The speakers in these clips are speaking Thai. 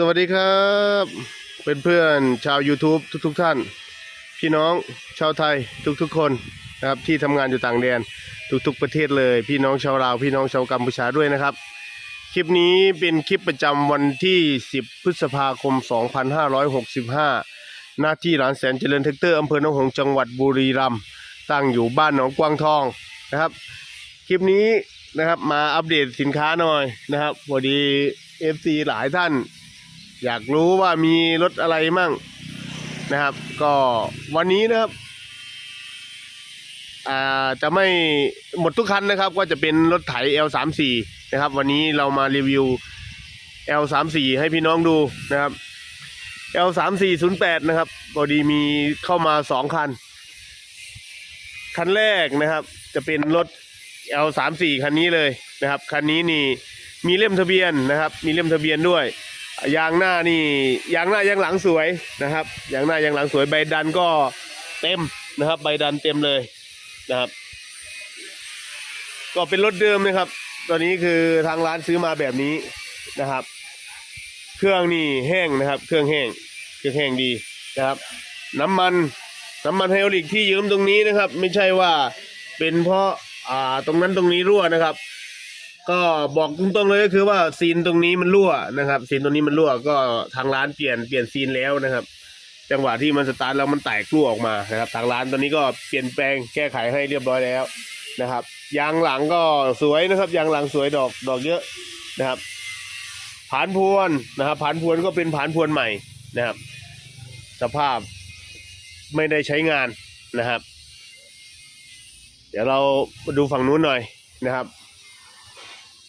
สวัสดีครับเป็นเพื่อนชาว YouTube ทุกๆทท่าน พี่น้องชาวไทยทุกๆคนนะครับที่ทำงานอยู่ต่างแดนทุกๆประเทศเลย พี่น้องชาวลาวพี่น้องชาวกัมพูชาด้วยนะครับ คลิปนี้เป็นคลิปประจำวันที่ 10 พฤษภาคม 2565 หน้าที่ร้านแสนเจริญเทคเตอร์อำเภอหนองหงส์จังหวัดบุรีรัมย์ตั้งอยู่บ้านหนองกวางทองนะครับ คลิปนี้นะครับมาอัปเดตสินค้าหน่อยนะครับพอดี FC หลายท่าน อยากรู้ว่ามีรถอะไรมั่งนะครับ ก็วันนี้นะครับอาจะไม่หมดทุกคันนะครับ ก็จะเป็นรถไถ L34 นะครับ วันนี้เรามารีวิว L34 ให้พี่น้องดูนะครับ L3408 นะครับพอดีมีเข้ามาสองคัน คันแรกนะครับ จะเป็นรถ L34 คันนี้เลยนะครับ คันนี้นี่มีเล่มทะเบียนนะครับ มีเล่มทะเบียนด้วย ยางหน้านี่ยางหน้ายางหลังสวยนะครับยางหน้ายางหลังสวยใบดันก็เต็มนะครับ ใบดันเต็มเลยนะครับ ก็เป็นรถเดิมนะครับ ตอนนี้คือทางร้านซื้อมาแบบนี้นะครับ เครื่องนี่แห้งนะครับ เครื่องแห้งเครื่องแห้งดีนะครับ น้ำมันน้ำมันไฮดรอลิกที่ยืมตรงนี้นะครับ ไม่ใช่ว่าเป็นเพราะอ่าตรงนั้นตรงนี้รั่วนะครับ ก็บอกตรงๆเลยก็คือว่าซีนตรงนี้มันรั่วนะครับซีนตรงนี้มันรั่วก็ทางร้านเปลี่ยนเปลี่ยนซีนแล้วนะครับ จังหวะที่มันสตาร์ทแล้วมันแตกรั่วออกมานะครับ ทางร้านตอนนี้ก็เปลี่ยนแปลงแก้ไขให้เรียบร้อยแล้วนะครับยางหลังก็สวยนะครับยางหลังสวยดอกดอกเยอะนะครับผานพวนนะครับผานพวนก็เป็นผานพวนใหม่นะครับ สภาพไม่ได้ใช้งานนะครับ เดี๋ยวเราดูฝั่งนู้นหน่อยนะครับ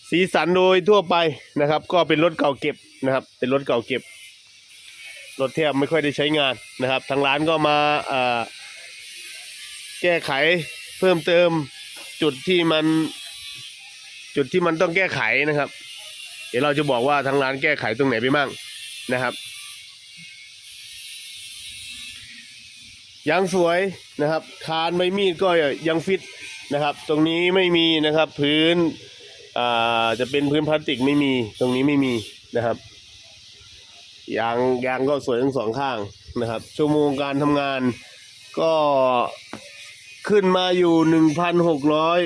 สีสันโดยทั่วไปนะครับ ก็เป็นรถเก่าเก็บนะครับ เป็นรถเก่าเก็บรถแทบไม่ค่อยได้ใช้งานนะครับ ทางร้านก็มาแก้ไขเพิ่มเติมจุดที่มันจุดที่มันต้องแก้ไขนะครับ เดี๋ยวเราจะบอกว่าทางร้านแก้ไขตรงไหนไปมั่งนะครับยังสวยนะครับ คานใบมีดก็ยังฟิตนะครับ ตรงนี้ไม่มีนะครับ พื้น อ่าจะเป็นพื้นพลาสติกไม่มีตรงนี้ไม่มีนะครับยางยางก็สวยทั้งสองข้างนะครับ ชั่วโมงการทำงานก็ขึ้นมาอยู่หนึ่งพันหกร้อย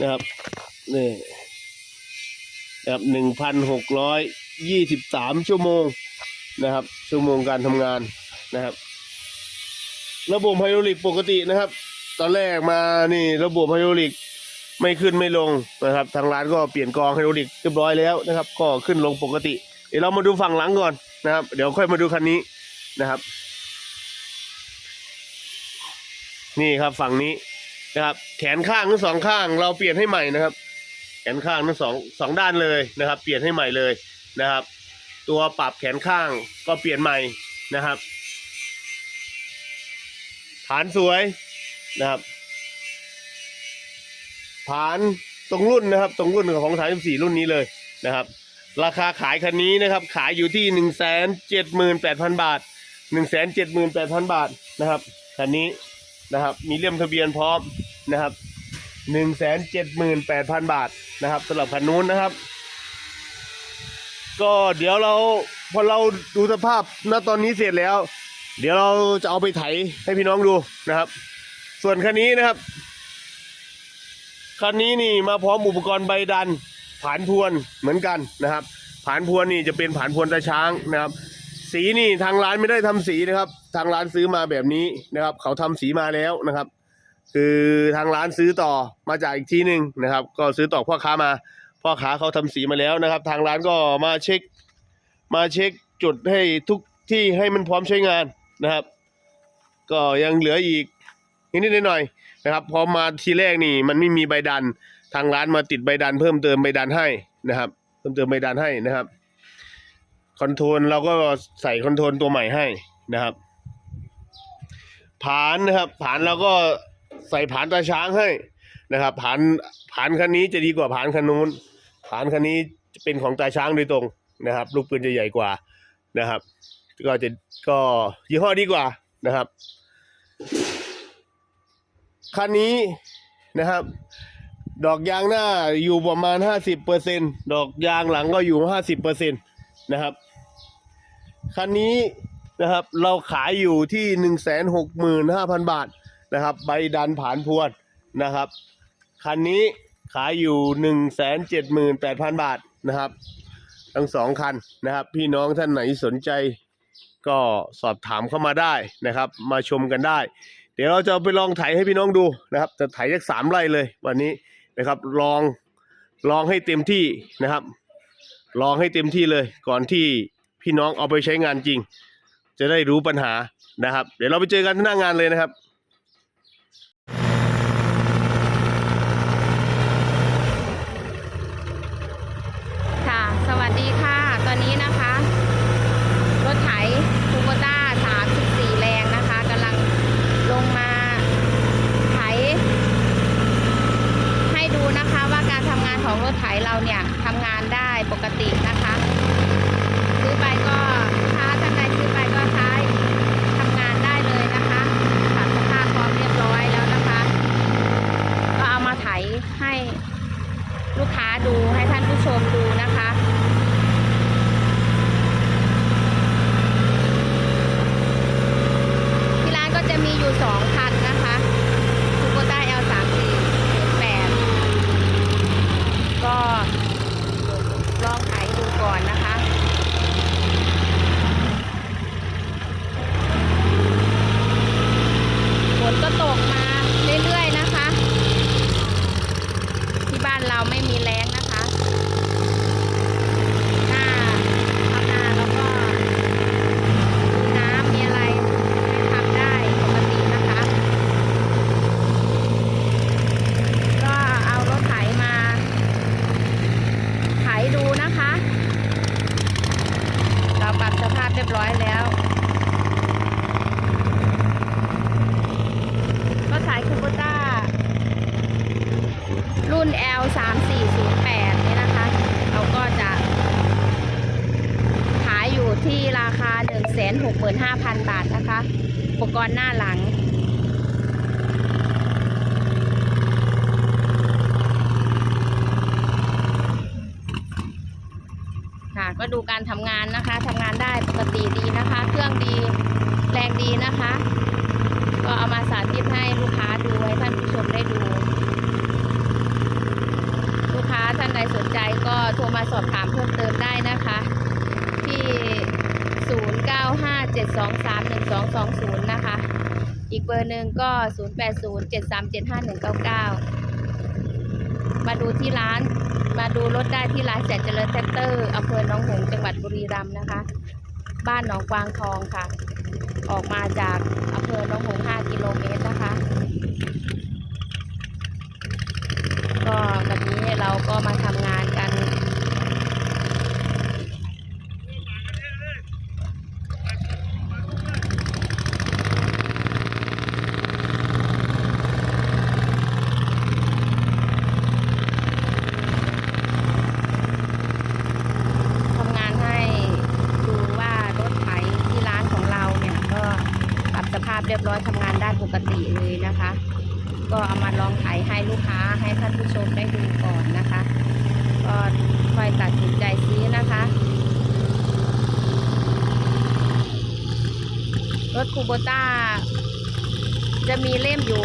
นะครับนี่นะครับหนึ่งพันหกร้อยยี่สิบสามชั่วโมงนะครับ ชั่วโมงการทำงานนะครับ ระบบไฮดรอลิกปกตินะครับ ตอนแรกมานี่ระบบไฮดรอลิก ไม่ขึ้นไม่ลงนะครับ ทางร้านก็เปลี่ยนกองไฮดรอลิกเรียบร้อยแล้วนะครับ ก็ขึ้นลงปกติ เดี๋ยวเรามาดูฝั่งหลังก่อนนะครับ เดี๋ยวค่อยมาดูคันนี้นะครับ นี่ครับฝั่งนี้นะครับ แขนข้างทั้งสองข้าง เราเปลี่ยนให้ใหม่นะครับ แขนข้างทั้งสองสองด้านเลยนะครับ เปลี่ยนให้ใหม่เลยนะครับ ตัวปรับแขนข้างก็เปลี่ยนใหม่นะครับ ฐานสวยนะครับ ฐานตรงรุ่นนะครับ ตรงรุ่นของสามสี่รุ่นนี้เลยนะครับ ราคาขายคันนี้นะครับ ขายอยู่ที่หนึ่งแสนเจ็ดหมื่นแปดพันบาทหนึ่งแสนเจ็ดหมื่นแปดพันบาทนะครับคันนี้นะครับ มีเล่มทะเบียนพร้อมนะครับหนึ่งแสนเจ็ดหมื่นแปดพันบาทนะครับสำหรับคันนู้นนะครับ ก็เดี๋ยวเราพอเราดูสภาพณตอนนี้เสร็จแล้ว เดี๋ยวเราจะเอาไปไถให้พี่น้องดูนะครับ ส่วนคันนี้นะครับ คันนี้นี่มาพร้อมอุปกรณ์ใบดัน ผานพวนเหมือนกันนะครับ ผานพวนนี่จะเป็นผานพวนตาช้างนะครับ สีนี่ทางร้านไม่ได้ทำสีนะครับ ทางร้านซื้อมาแบบนี้นะครับ เขาทำสีมาแล้วนะครับ คือทางร้านซื้อต่อมาจากอีกที่หนึ่งนะครับ ก็ซื้อต่อพ่อค้ามา พ่อค้าเขาทำสีมาแล้วนะครับ ทางร้านก็มาเช็ค มาเช็คจุดให้ทุกที่ให้มันพร้อมใช้งานนะครับ ก็ยังเหลืออีก นิดๆหน่อยๆนะครับพอมาทีแรกนี่มันไม่มีใบดัน ทางร้านมาติดใบดัน เพิ่มเติมใบดันให้นะครับ เพิ่มเติมใบดันให้นะครับคอนโทรลเราก็ใส่คอนโทรลตัวใหม่ให้นะครับผานนะครับผานเราก็ใส่ผานตาช้างให้นะครับผานผานคันนี้จะดีกว่าผานคันนู้นผานคันนี้จะเป็นของตาช้างโดยตรงนะครับ ลูกปืนจะใหญ่กว่านะครับ ก็จะก็ยี่ห้อดีกว่านะครับ คันนี้นะครับ ดอกยางหน้าอยู่ประมาณห้าสิบเปอร์เซ็นดอกยางหลังก็อยู่ห้าสิบเปอร์เซ็นนะครับ คันนี้นะครับเราขายอยู่ที่หนึ่งแสนหกหมื่นห้าพันบาทนะครับ ใบดันผ่านพวนนะครับ คันนี้ขายอยู่หนึ่งแสนเจ็ดหมื่นแปดพันบาทนะครับ ทั้งสองคันนะครับ พี่น้องท่านไหนสนใจก็สอบถามเข้ามาได้นะครับ มาชมกันได้ เดี๋ยวเราจะไปลองไถให้พี่น้องดูนะครับ จะไถสักสามไร่เลยวันนี้นะครับ ลองลองให้เต็มที่นะครับ ลองให้เต็มที่เลย ก่อนที่พี่น้องเอาไปใช้งานจริง จะได้รู้ปัญหานะครับ เดี๋ยวเราไปเจอกันที่หน้างานเลยนะครับ ค่ะ สวัสดีค่ะ ตอนนี้นะคะ รถไถคูโบต้า34 แรงนะคะกำลังลงมาไถ ให้ดูนะคะว่าการทำงานของรถไถเราเนี่ยทำงานได้ปกตินะคะ ซื้อไปก็ถ้าท่านใดซื้อไปก็ใช้ทำงานได้เลยนะคะขัดสภาพความเรียบร้อยแล้วนะคะ ก็เอามาไถให้ลูกค้าดูให้ท่านผู้ชมดูนะคะที่ร้านก็จะมีอยู่สองคันนะคะคูโบต้า L 3 4 8ก็ลองไถดูก่อนนะคะ ฝนก็ตกมาเรื่อยๆนะคะ ที่บ้านเรา ไม่มีแรงนะคะ หน้าทำนาแล้วก็มีน้ำมีอะไรทำได้ปกตินะคะ ก็เอารถไถมาไถดูนะคะ เราปรับสภาพเรียบร้อยแล้ว รถไถคูโบต้า รุ่น L 3 4 0 8นี่นะคะ เราก็จะขายอยู่ที่ราคา 165,000 บาทนะคะ อุ ปกรณ์หน้าหลัง ค่ะก็ดูการทำงานนะคะทำงานได้ปกติดีนะคะ เครื่องดีแรงดีนะคะ ก็เอามาสาธิตให้ลูกค้าดูให้ท่านผู้ชมได้ดู ลูกค้าท่านใดสนใจก็โทรมาสอบถามเพิ่มเติมได้นะคะ ที่ 0957231220 นะคะ อีกเบอร์หนึ่งก็ 0807375199 มาดูที่ร้าน มาดูรถได้ที่ร้านแสนเจริญแท็กเตอร์อำเภอหนองหงส์จังหวัดบุรีรัมย์นะคะ บ้านหนองกวางทองค่ะ ออกมาจากอำเภอหนองหงส์5กิโลเมตรนะคะ ก็วันนี้เราก็มาทำงานกัน ทำงานให้ดูว่ารถไถที่ร้านของเราเนี่ย ก็ปรับสภาพเรียบร้อยทำงานได้ปกติเลยนะคะ ก็เอามาลองไถให้ลูกค้าให้ท่านผู้ชมได้ดูก่อนนะคะ ก็ค่อยตัดสินใจซื้อนะคะ ร ถคูโบต้า จะมีเล่มอยู่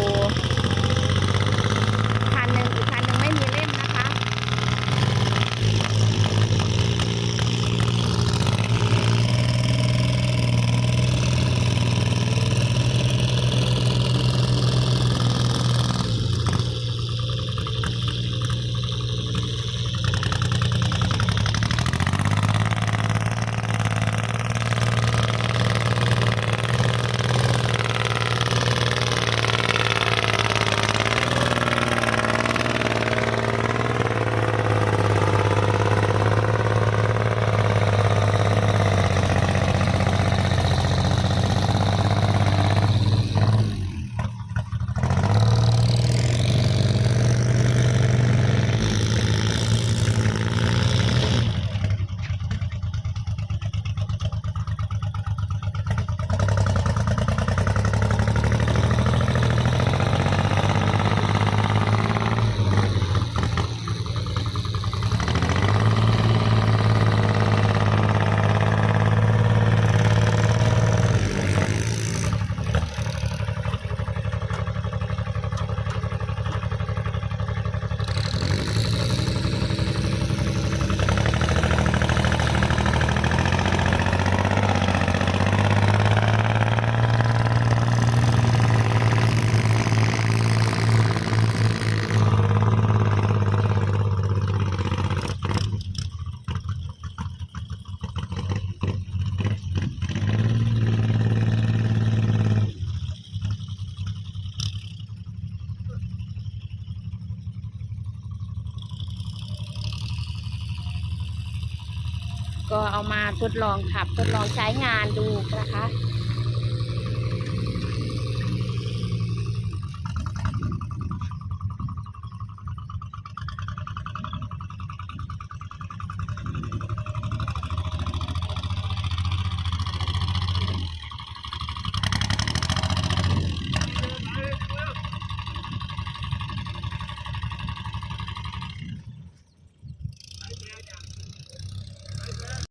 เอามาทดลองขับทดลองใช้งานดูนะคะ